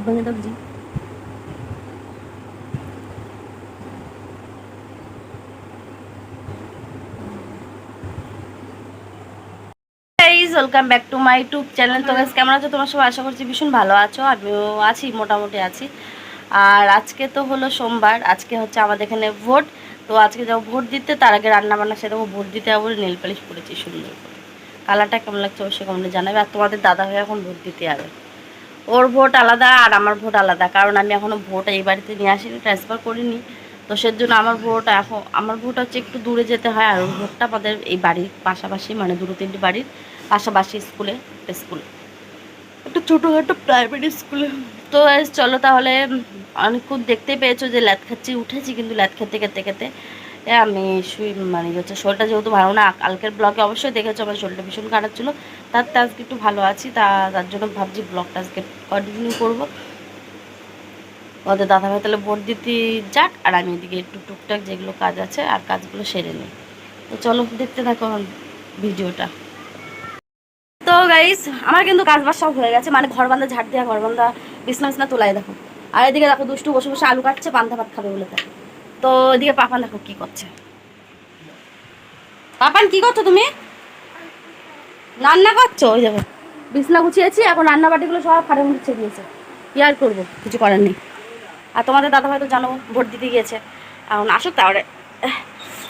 দুধ ভাঙে দাও welcome back to my YouTube channel তো গাইজ কেমন আছো? তোমার সবাই আশা করছি ভীষণ ভালো আছো, আমিও আছি, মোটামুটি আছি। আর আজকে তো হলো সোমবার, আজকে হচ্ছে আমাদের এখানে ভোট। তো আজকে যাব ভোট দিতে, তার আগে রান্না বান্না সেটা ভোট দিতে যাব, নেল পালিশ করেছি সুন্দর করে কালারটা কেমন লাগছে অবশ্যই কমেন্টে জানাবে। আর তোমাদের দাদা হয়ে এখন ভোট দিতে যাবে। ওর ভোট আলাদা আর আমার ভোট আলাদা। কারণ আমি এখনও ভোট এই বাড়িতে নিয়ে আসিনি ট্রান্সফার করিনি। তো সেজন্য আমার ভোট এখন আমার ভোট হচ্ছে একটু দূরে যেতে হয় আর ওর ভোটটা আমাদের এই বাড়ির পাশাপাশি মানে দুটো তিনটি বাড়ির পাশাপাশি স্কুলে একটা স্কুলে। একটা ছোটোখাটো প্রাইভেট স্কুলে তো চলো তাহলে অনেকক্ষণ দেখতেই পেয়েছ যে ল্যাদ খাচ্ছি উঠেছি কিন্তু ল্যাদ খেতে খেতে খেতে। আমি শুই মানে হচ্ছে শরীরটা যেহেতু ভালো না কালকের ব্লগে অবশ্যই দেখেছ আমার শরীরটা ভীষণ খারাপ ছিল। তার তো আজকে একটু ভালো আছি, তা তার জন্য ভাবছি ব্লগটা আজকে কন্টিনিউ করব। ওদের দাদা ভাই তাহলে ভোট দিতে যাক, আর আমি এদিকে একটু টুকটাক যেগুলো কাজ আছে আর কাজগুলো সেরে নিই। তো চলো দেখতে থাকো ভিডিওটা। তো গাইস আমার কিন্তু কাজ বাজ সব হয়ে গেছে মানে ঘর বান্ধা ঝাড় দেওয়া ঘর বান্ধা বিছনা বিছনা তোলাই দেখো। আর এদিকে দেখো দুষ্টু বসে বসে আলু কাটছে, পান্তা ভাত খাবে বলে তাই। তো এদিকে পাপান দেখো কি করছে। পাপান কি করছ তুমি? রান্না করছ? ওই দেখো বিছনা গুছিয়েছি এখন রান্না বাটিগুলো সব ফাটে মুছে দিয়েছে। কি আর করব? কিছু করার নেই। আর তোমাদের দাদা হয়তো জানো ভোট দিতে গিয়েছে। এখন আসুক তাহলে।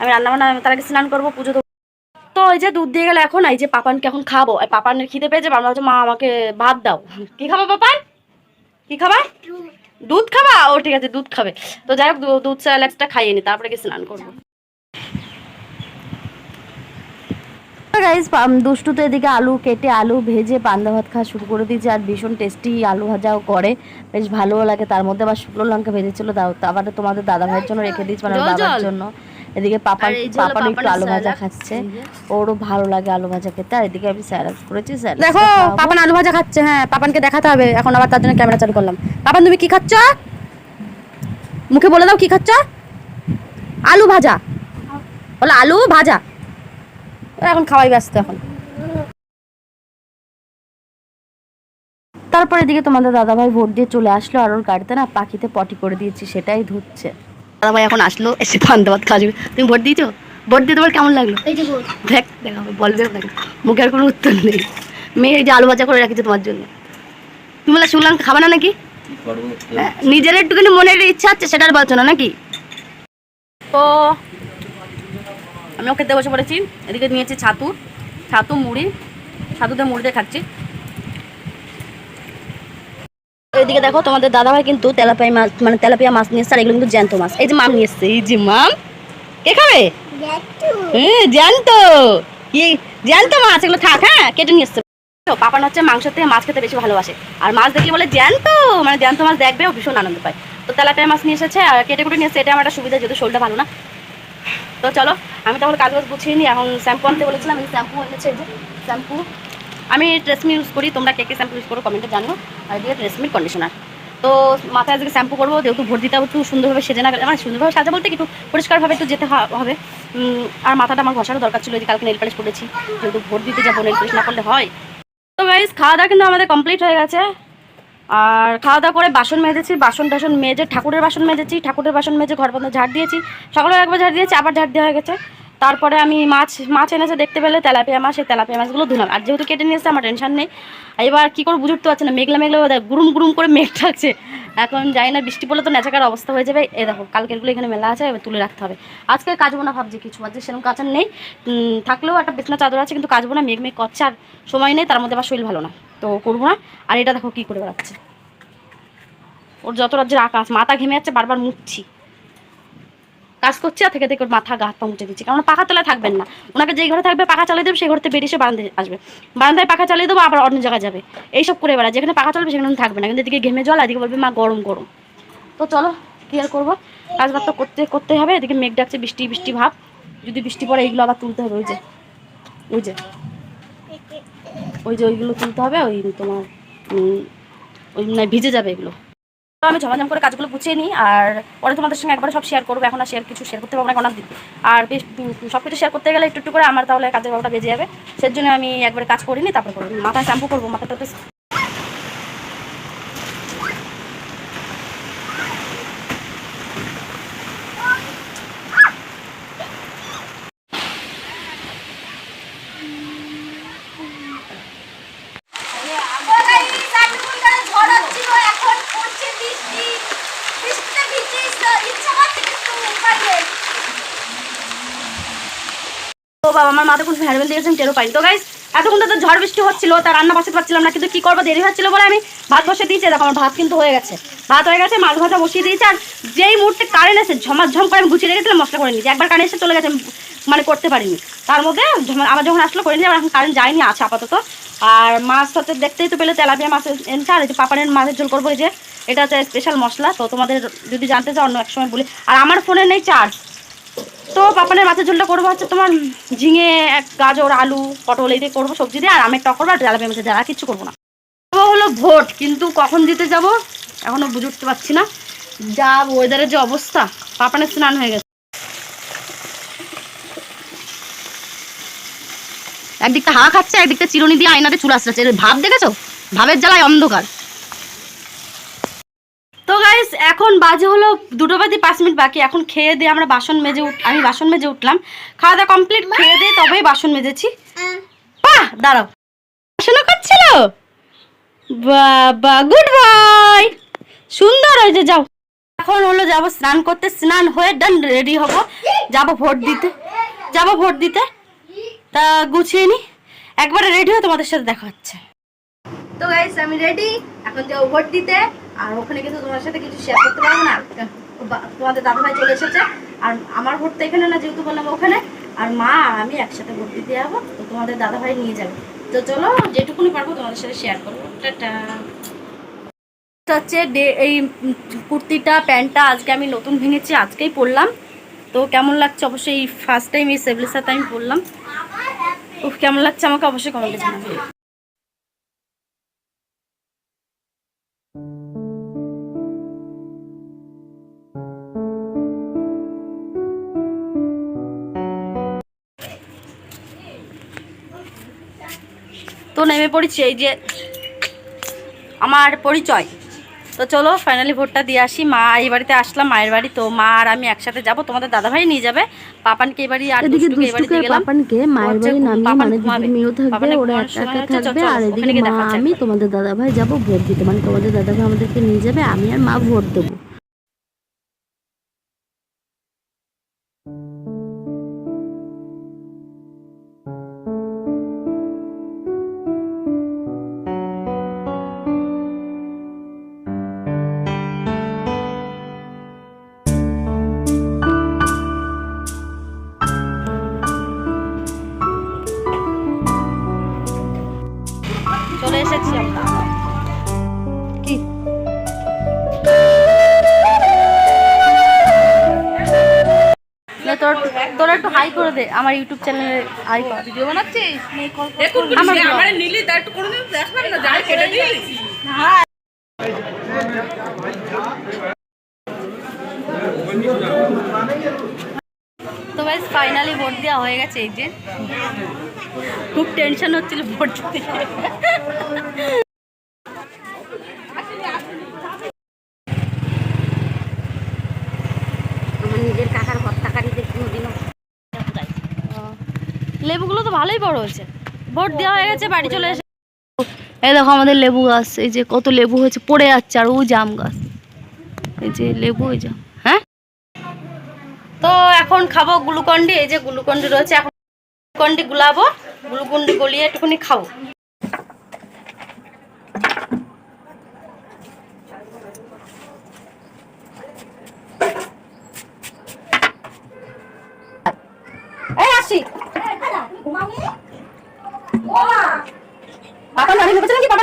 আমি রান্না বান্না তার আগে স্নান করব পুজো তো ওই যে দুধ দিয়ে গেলে এখন এই যে পাপানকে এখন খাব। আর পাপানের খিদে পেয়েছে বাবা বলছে মা আমাকে ভাত দাও। কি খাব পাপান? কি খাবা? দুধ। খাবা? ও ঠিক আছে দুধ খাবে। তো যাই হোক দুধ স্যালাডটা খাইয়ে নি তারপরে গিয়ে স্নান করব। গাইজ দুষ্টু তো এদিকে আলু কেটে আলু ভেজে পান্তা ভাত খাওয়া শুরু করে দিয়েছে আর ভীষণ টেস্টি আলু ভাজাও করে। বেশ ভালোও লাগে। তার মধ্যে আবার শুকনো লঙ্কা ভেজেছিল আবার তোমাদের দাদা ভাইয়ের জন্য রেখে দিয়েছি মানে বাবার জন্য। এদিকে পাপা পাপান একটু আলু ভাজা খাচ্ছে। ওরও ভালো লাগে আলু ভাজা খেতে। আর এদিকে আমি স্যালাড করেছি স্যালাড দেখো পাপান আলু ভাজা খাচ্ছে হ্যাঁ পাপানকে দেখাতে হবে। এখন আবার তার জন্য ক্যামেরা চালু করলাম। পাপান তুমি কি খাচ্ছ? মুখে বলে দাও কি খাচ্ছ? আলু ভাজা। বলো আলু ভাজা। এখন খাওয়াই ব্যস্ত এখন। তারপর এদিকে তোমাদের দাদাভাই ভোট দিয়ে চলে আসলো আর ওর গাড়িতে না পাখিতে পটি করে দিয়েছি সেটাই ধুচ্ছে দাদাভাই এখন আসলো এসে ভাত খাওয়া যাবে। তুমি ভোট দিয়েছ? ভোট দিয়ে তোমার কেমন লাগল? এই যে দেখ দেখাবে বলবে নাকি মুখের কোনো উত্তর নেই। মেয়ে এই যে আলু ভাজা করে রেখেছে তোমার জন্য। তুমি বলে শুনলাম খাবে না নাকি? হ্যাঁ, নিজের একটুখানি মনের ইচ্ছা আছে সেটার বলছো না নাকি? তো আমিও খেতে বসে পড়েছি। এদিকে নিয়েছি ছাতু ছাতু মুড়ি। ছাতুতে মুড়ি দিয়ে খাচ্ছি। এদিকে দেখো তোমাদের দাদাভাই কিন্তু তেলাপিয়া মাছ মানে তেলাপিয়া মাছ নিয়ে এসছে আর এগুলো কিন্তু জ্যান্ত মাছ। এই যে মাম নিয়ে এসছে এই যে মাম। কে খাবে? হ্যাঁ জ্যান্ত। জ্যান্ত মাছ এগুলো থাক হ্যাঁ কেটে নিয়ে এসছে। পাপান হচ্ছে মাংস থেকে মাছ খেতে বেশি ভালোবাসে। আর মাছ দেখলে বলে জ্যান্ত মানে জ্যান্ত মাছ দেখবে ও ভীষণ আনন্দ পায়। তো তেলাপিয়া মাছ নিয়ে এসেছে আর কেটে কুটে নিয়ে এসছে এটা আমার একটা সুবিধা যেহেতু শরীরটা ভালো না। তো চলো, আমি তাহলে কাজ বাজ গুছিয়ে নিই, এখন শ্যাম্পু আনতে বলেছিলাম, এই শ্যাম্পু এনেছে যে, শ্যাম্পু। আমি ট্রেসমি ইউজ করি, তোমরা কে কে শ্যাম্পু ইউজ করো কমেন্টে জানো আর এদিকে ট্রেসমির কন্ডিশনার তো মাথায় আজকে শ্যাম্পু করব, যেহেতু ভোট দিতে একটু সুন্দরভাবে সেজে না গেলে মানে সুন্দরভাবে সাজা বলতে একটু পরিষ্কারভাবে একটু যেতে হবে। আর মাথাটা আমার ঘষারও দরকার ছিল যে কালকে নেল পালিশ করেছি যেহেতু ভোট দিতে যাব নেল পালিশ না করলে হয়। তো গাইজ খাওয়া দাওয়া কিন্তু আমাদের কমপ্লিট হয়ে গেছে। আর খাওয়া দাওয়া করে বাসন মেজেছি, বাসন টাসন মেজে, ঠাকুরের বাসন মেজেছি, ঠাকুরের বাসন মেজে ঘর বন্ধ ঝাড় দিয়েছি। সকালে একবার ঝাড় দিয়েছি, আবার ঝাড় দেওয়া হয়ে গেছে। তারপরে আমি মাছ মাছ এনেছে দেখতে পেলে তেলাপিয়া মাছ, সেই তেলাপিয়া মাছগুলো ধুলাম। আর যেহেতু কেটে নিয়ে এসছে আমার টেনশন নেই। এবার কী করে বুঝতে পারছে না, মেঘলা মেঘলা দেখ গুরুম গুরুম করে মেঘ থাকছে এখন যাই না, বৃষ্টি পড়লে তো নেচাকার অবস্থা হয়ে যাবে। এ দেখো কালকেরগুলো এখানে মেলা আছে তুলে রাখতে হবে। আজকে কাজবো না ভাবছি কিছু, আজকে সেরকম কাচার নেই। থাকলেও একটা বিছনা চাদর আছে, কিন্তু কাজবো না, মেঘ মেঘ করছে আর সময় নেই, তার মধ্যে আবার শরীর ভালো না। তো করব না। আর এটা দেখো কী করে বেড়াচ্ছে। ওর যত রাজ্যের আকাশ, মাথা ঘেমে যাচ্ছে, বারবার মুছছি কাজ করছে আর থেকে থেকে ওর মাথা গা হাত পা মুছে দিচ্ছি। কারণ পাখা তলায় থাকবেন না। ওনাকে যেই ঘরে থাকবে, পাখা চালিয়ে দেবে, সেই ঘরতে বেরিয়ে এসে বারান্দায় আসবে। বারান্দায় পাখা চালিয়ে দেবো, আবার অন্য জায়গায় যাবে। এইসব করে বেড়া যেখানে পাখা চলবে, সেখানে থাকবে না। কিন্তু এদিকে ঘেমে জল, এদিকে বলবে, মা, গরম গরম। তো চলো, কি আর করব? কাজ বাজ তো করতে করতে হবে। এদিকে মেঘ ডাকছে, বৃষ্টি বৃষ্টি ভাব। যদি বৃষ্টি পড়ে, এইগুলো আবার তুলতে হবে, ওই যে। ওই যে। ওই যে ওইগুলো তুলতে হবে, ওই তোমার ওই মানে ভিজে যাবে এগুলো। তো আমি ঝমাঝম করে কাজগুলো গুছিয়ে নিই আর পরে তোমাদের সঙ্গে একবার সব শেয়ার করব। এখন আর শেয়ার কিছু শেয়ার করতে পারব না, এখন আর বেশ সব কিছু শেয়ার করতে গেলে একটু একটু করে আমার তাহলে কাজের বাবাটা বেজে যাবে। সেজন্য আমি একবার কাজ করিনি তারপর করব মাথায় শ্যাম্পু করব, মাথাটা তো বাবা, আমার মাথা কোন হেলমেট দিয়েছেন টেরো পাই তো গাইস এতক্ষণ তো ঝড় বৃষ্টি হচ্ছিল তার রান্না বসাতে পারছিলাম না, কিন্তু কি করব, দেরি হচ্ছিল বলে আমি ভাত বসে দিয়েছি। দেখো, আমার ভাত কিন্তু হয়ে গেছে। ভাত হয়ে গেছে, মাছ ভাজা বসিয়ে দিয়েছি, আর যেই মুহূর্তে কারেন্ট এসে ঝমাঝম করে আমি গুছিয়ে রেখেছিলাম, মশলা করে নিয়েছি। একবার কারেন্ট এসে চলে গেছে মানে করতে পারিনি। তার মধ্যে আবার যখন আসলো করে আবার এখন কারেন্ট যায়নি, আছে আপাতত। আর মাছ হচ্ছে দেখতেই তো পেলে, তেলাপিয়া মাছ এনেছে, আর পাপানের মাছের ঝোল করব যে এটা হচ্ছে স্পেশাল মশলা। তো তোমাদের যদি জানতে চাও, অন্য এক সময় বলি। আর আমার ফোনে নেই চার্জ তো পাপানের মাছের ঝোলটা করব হচ্ছে তোমার ঝিঙে, এক গাজর, আলু, পটল, এই দিয়ে করব সবজি দিয়ে, আর আমের টক করব আর তেলাপিয়া মাছের কিচ্ছু করব না। হলো ভোট, কিন্তু কখন দিতে যাব এখনও বুঝে উঠতে পারছি না। যা ওয়েদারের যে অবস্থা, পাপানের স্নান হয়ে গেছে। একদিকটা হাওয়া খাচ্ছে, একদিকটা চিরুনি দিয়ে আয়নাতে চুল আসছে ভাব দেখেছ? ভাবের জ্বালায় অন্ধকার। তো গাইস এখন বাজে হলো দুটো বাজে পাঁচ মিনিট বাকি। এখন খেয়ে দিয়ে আমরা বাসন মেজে আমি বাসন মেজে উঠলাম। খাওয়া দাওয়া কমপ্লিট খেয়ে দিয়ে তবেই বাসন মেজেছি। বাহ, দাঁড়াও। পড়াশোনা করছিল বাবা গুড বাই সুন্দর হয়েছে, যাও। এখন হলো যাব স্নান করতে। স্নান হয়ে ডান রেডি হব। যাব ভোট দিতে। যাব ভোট দিতে। তা গুছিয়ে নি। একবারে রেডি হয়ে তোমাদের সাথে দেখা হচ্ছে। তো গাইস আমি রেডি এখন যাব ভোট দিতে। আর ওখানে কিন্তু তোমার সাথে কিছু শেয়ার করতে পারব না। তোমাদের দাদা ভাই চলে এসেছে। আর আমার ভোট এখানে না, যেহেতু বললাম ওখানে, আর মা আর আমি একসাথে ভোট দিতে যাব, তো তোমাদের দাদা ভাই নিয়ে যাবে। তো চলো, যেটুকুনি পারব তোমাদের সাথে শেয়ার করব। টাটা। হচ্ছে এই কুর্তিটা, প্যান্টটা আজকে আমি নতুন ভেঙেছি, আজকেই পরলাম। তো কেমন লাগছে? অবশ্যই ফার্স্ট টাইম এই সেভলির সাথে আমি পরলাম। উফ, কেমন লাগছে আমাকে অবশ্যই কমেন্টে জানাবে। তো নেমে পড়েছি এই যে আমার পরিচয়। তো চলো ফাইনালি ভোটটা দিয়ে আসি। মা এই বাড়িতে আসলাম মায়ের বাড়ি। তো মা আর আমি একসাথে যাব। তোমাদের দাদাভাই নিয়ে যাবে। পাপানকে এই বাড়ি আর দুষ্টুকে এই বাড়ি দিয়ে গেলাম। পাপানকে মায়ের বাড়ি নামিয়ে মানে। দিদির মেয়েও থাকবে ওরা একা একা থাকবে আর এদিকে মা আমি তোমাদের দাদা ভাই যাব। ভোট দিতে মানে তোমাদের দাদা ভাই আমাদেরকে নিয়ে যাবে আমি আর মা ভোট দেবো। তোর তোরা একটু হাই করে দে আমার ইউটিউব চ্যানেলে হাই কর। ভিডিও বানাচ্ছিস? আমার আমার। আমার নিলি তা একটু কোনোদিন দেখলাম না যাই কেটে দিলি। তো ভাই ফাইনালি ভোট দেওয়া হয়ে গেছে এই যে। খুব টেনশন হচ্ছিল ভোট দিতে আমার নিজের লেবুগুলো তো ভালোই বড় হয়েছে। ভোট দেওয়া হয়ে গেছে, বাড়ি চলে এসে এই দেখো আমাদের লেবু গাছ, এই যে কত লেবু হয়েছে, পড়ে যাচ্ছে, আর ও জাম গাছ। এই যে লেবু ওই জাম হ্যাঁ? তো এখন খাব গ্লুকন্ডি, এই যে গ্লুকন্ডি রয়েছে, এখন গ্লুকন্ডি গুলাবো, গ্লুকন্ডি গলিয়ে একটুখানি খাব।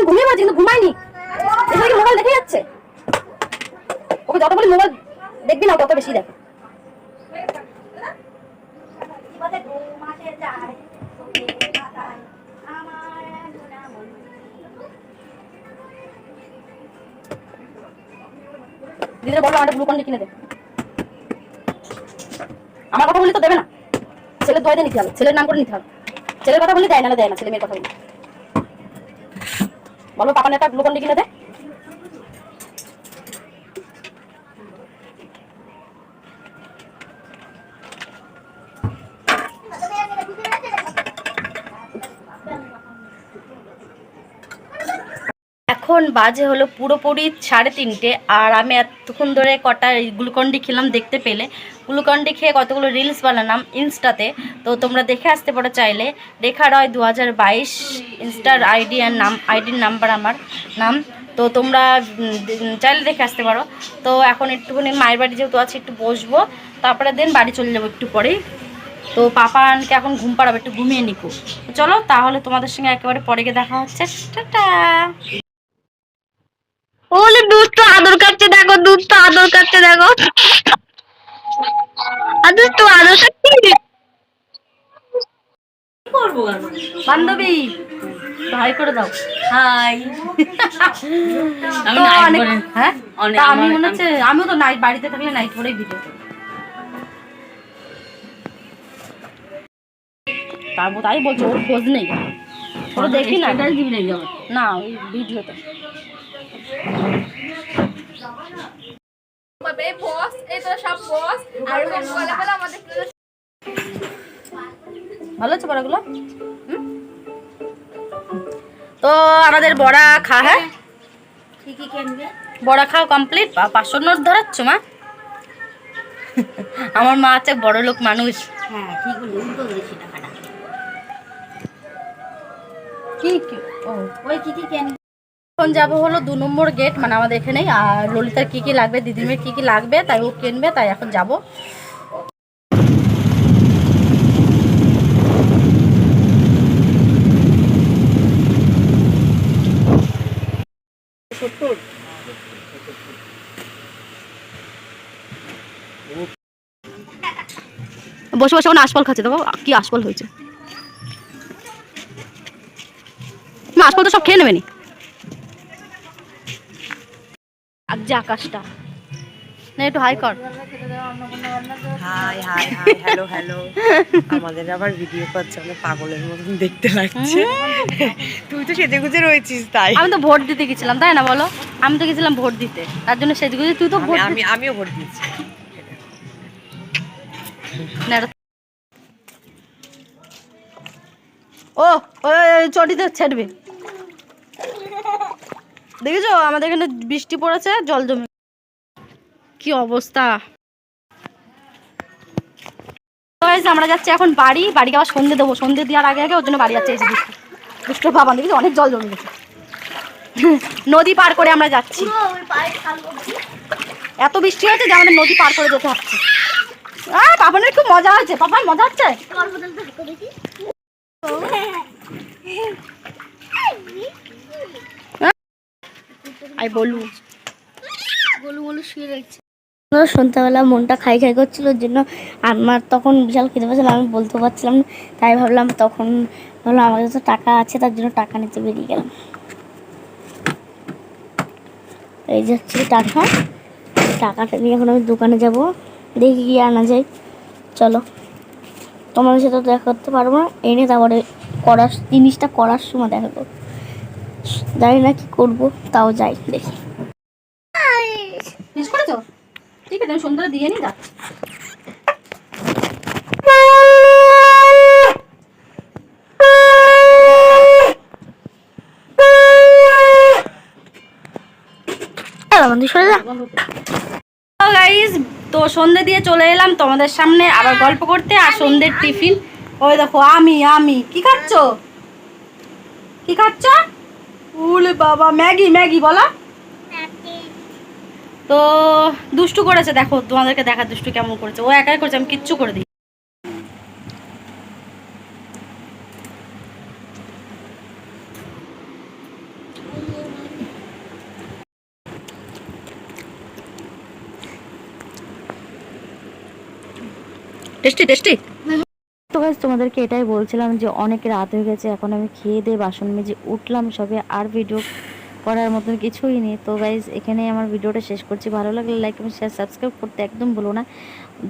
ঘুমিয়ে পড়েছে, কিন্তু ঘুমায়নি? এখানে কি মোবাইল দেখে যাচ্ছে? ওকে যত বলি মোবাইল দেখবি না, তত বেশি দেখে। দিদিরা বলল আমাদের গ্লুকন্ডি কিনে দে। আমার কথা বলি তো দেবে না। ছেলের দিয়ে নিতে হবে, ছেলের নাম করে নিতে হবে। ছেলের কথা বলে দেয় না দেয় না, ছেলে মেয়ের কথা বলে বলো, পাপা একটা গ্লুকন্ডি কিনে দে। এখন বাজে হলো পুরোপুরি সাড়ে তিনটে, আর আমি এতক্ষণ ধরে কটা গ্লুকন্ডি খেলাম দেখতে পেলে। গ্লুকন্ডি খেয়ে কতগুলো রিলস বানালাম ইনস্টাতে, তো তোমরা দেখে আসতে পারো চাইলে। রেখা রয় দু হাজার বাইশ ইনস্টার আইডি আর নাম, আইডির নাম্বার আমার নাম, তো তোমরা চাইলে দেখে আসতে পারো। তো এখন একটুখানি মায়ের বাড়ি যেহেতু আছে, একটু বসবো, তারপরে দেন বাড়ি চলে যাব একটু পরেই। তো পাপানকে এখন ঘুম পাড়াবে, একটু ঘুমিয়ে নিকো চলো, তাহলে তোমাদের সঙ্গে একেবারে পরে গিয়ে দেখা হচ্ছে। টাটা! ওলে দুধ তো আদর কাটছে দেখো দুধ তো আদর কাটছে দেখো। আর দুধ তো আদর কাটছে বান্ধবী হাই করে দাও। হাই। আমি করে- হ্যাঁ? আমি মনে হচ্ছে আমিও তো নাইট বাড়িতে থাকলে নাইট করেই ভিডিও তারপর তাই বলছো ওর খোঁজ নেই। ওরা দেখি না। দিবি না ওই ভিডিওতে তবে বস এই তো সব বস আর বলে বলে আমাদের ভালো আছে বড়াগুলো? তো আমাদের বড়া খা হ্যাঁ? বড়া খাওয়া কমপ্লিট পাঁচশো নোট ধরাচ্ছ মা? আমার মা আছে বড় লোক মানুষ। হ্যাঁ কি কি? ও। ওই কি কি কিনবে? এখন যাব হলো দু নম্বর গেট মানে আমাদের এখানেই। আর ললিতার কি কি লাগবে, দিদিমের কী কী লাগবে, তাই ও কিনবে, তাই এখন যাব। বসে বসে ওখানে আশফল খাচ্ছে, দেখো কি আশফল হয়েছে। না আশফল তো সব খেয়ে নেবে নি আর যে আকাশটা। না একটু হাই কর। Hi hi hi hello hello. আমাদের আবার ভিডিও করছে আমরা পাগলের মতন দেখতে লাগছে। তুই তো সেজে গুজে রয়েছিস তাই। আমি তো ভোট দিতে গেছিলাম তাই না বলো? আমি তো গেছিলাম ভোট দিতে। তার জন্য সেদিকে বুঝি তুই তো ভোট আমি- আমি আমিও ভোট দিয়েছি। ও ওই চটিতে ছেড়বে। দেখেছ আমাদের এখানে বৃষ্টি পড়েছে জল জমে কি অবস্থা আমরা যাচ্ছি এখন বাড়ি বাড়িকে আবার সন্ধে দেবো সন্ধে দেওয়ার আগে আগে ওর জন্য বাড়ি যাচ্ছে এই যে বাবা দেখেছি অনেক জল জমে গেছে নদী পার করে আমরা যাচ্ছি এত বৃষ্টি হয়েছে যে আমাদের নদী পার করে যেতে হচ্ছে আহ পাপানের খুব মজা হয়েছে পাপান মজা হচ্ছে বলু। সন্ধ্যাবেলা মনটা খাই খাই করছিল ওর জন্য আমার তখন বিশাল খেতে পারছিল আমি বলতে পারছিলাম না। তাই ভাবলাম তখন ভাবলাম আমার কাছে তো টাকা আছে তার জন্য টাকা নিতে বেরিয়ে গেলাম। এই যে হচ্ছে টাকা। টাকাটা নিয়ে এখন আমি দোকানে যাব দেখি কি আনা যায়। চলো। তোমাদের সাথে তো দেখা করতে পারব না। এনে তারপরে করার জিনিসটা করার সময় দেখা করব। জানি না কি করব তাও যাই দেখি। ঠিক আছে আমি সন্ধ্যাটা দিয়ে নিই যাচ্ছি বন্ধু সরে যা। তো গাইজ তো সন্ধে দিয়ে চলে এলাম তোমাদের সামনে আবার গল্প করতে আর সন্ধ্যের টিফিন। ওই দেখো আমি আমি কি খাচ্ছ? কি খাচ্ছ? উলে বাবা, ম্যাগি ম্যাগি বলো। তো দুষ্টু করেছে, দেখো, তোমাদেরকে দেখা দুষ্টু কেমন করেছে। ও একাই করেছে, আমি কিচ্ছু করে দিই। Tasty tasty. তোমাদেরকে এটাই বলছিলাম যে অনেক রাত হয়ে গেছে, এখন আমি খেয়ে দিয়ে বাসন মেজে উঠলাম, সবে আর ভিডিও করার মতন কিছুই নেই। তো গাইজ এখানে আমার ভিডিওটা শেষ করছি। ভালো লাগলে লাইক এবং শেয়ার সাবস্ক্রাইব করতে একদম বলো না।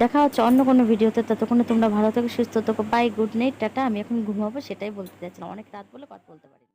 দেখা হচ্ছে অন্য কোনো ভিডিওতে ততক্ষণে তোমরা ভালো থাকো, সুস্থ থাকো। Bye good night tata. আমি এখন ঘুমাবো, সেটাই বলতে চাচ্ছিলাম। অনেক রাত বলে কথা বলতে পারি